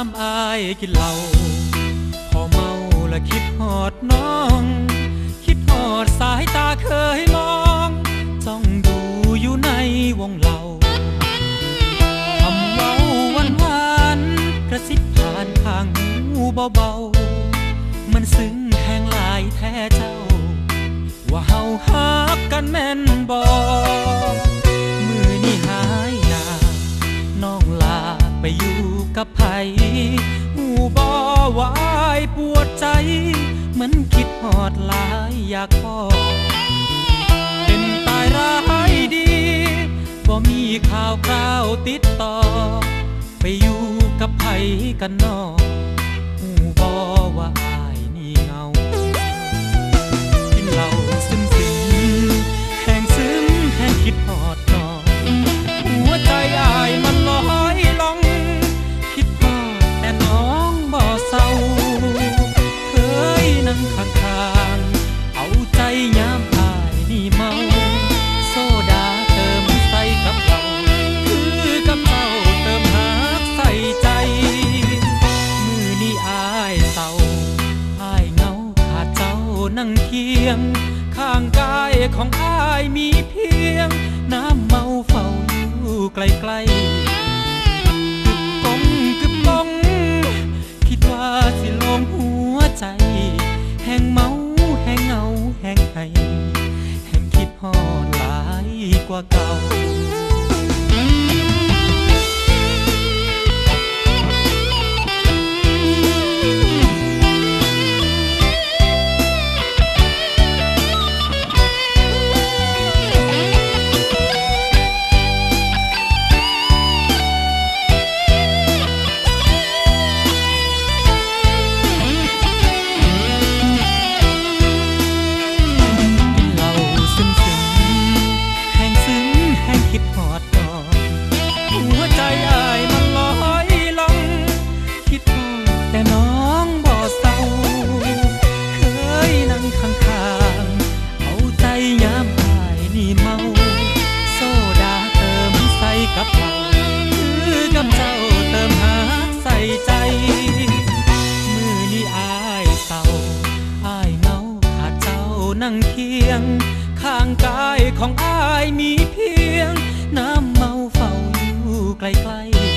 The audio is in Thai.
ายกินเหล้าพอเมาและคิดหอดน้อง คิดหอดสายตาเคยมองจ้องดูอยู่ในวงเหล้าคำเว้าหวานหวานกระซิบผ่านข้างหูเบาๆ มันซึ้งแทงหลายแท้เจ้า ว่าเฮาฮักกันแม่นบ่มื กับไผหูบ่ว่ายปวดใจ เหมือนคิดหอดหลายอยากพอเป็นตายร้ายดีบ่มีข่าวคราวติดต่อ ไปอยู่กับไผกันนอก นั่งเคียง ข้างกายของอายมีเพียงน้ำ ข้างข้เอาใจยามอานี่เมา โซดาเติมใส่กับเราคือกับเจ้าเติมหาใส่ใจ มือนี้อาเศร้อาเงาขาดเจ้านั่งเคียง ข้างกายของอายมีเพียง น้ำเมาเฝ้าอยู่ไกลๆ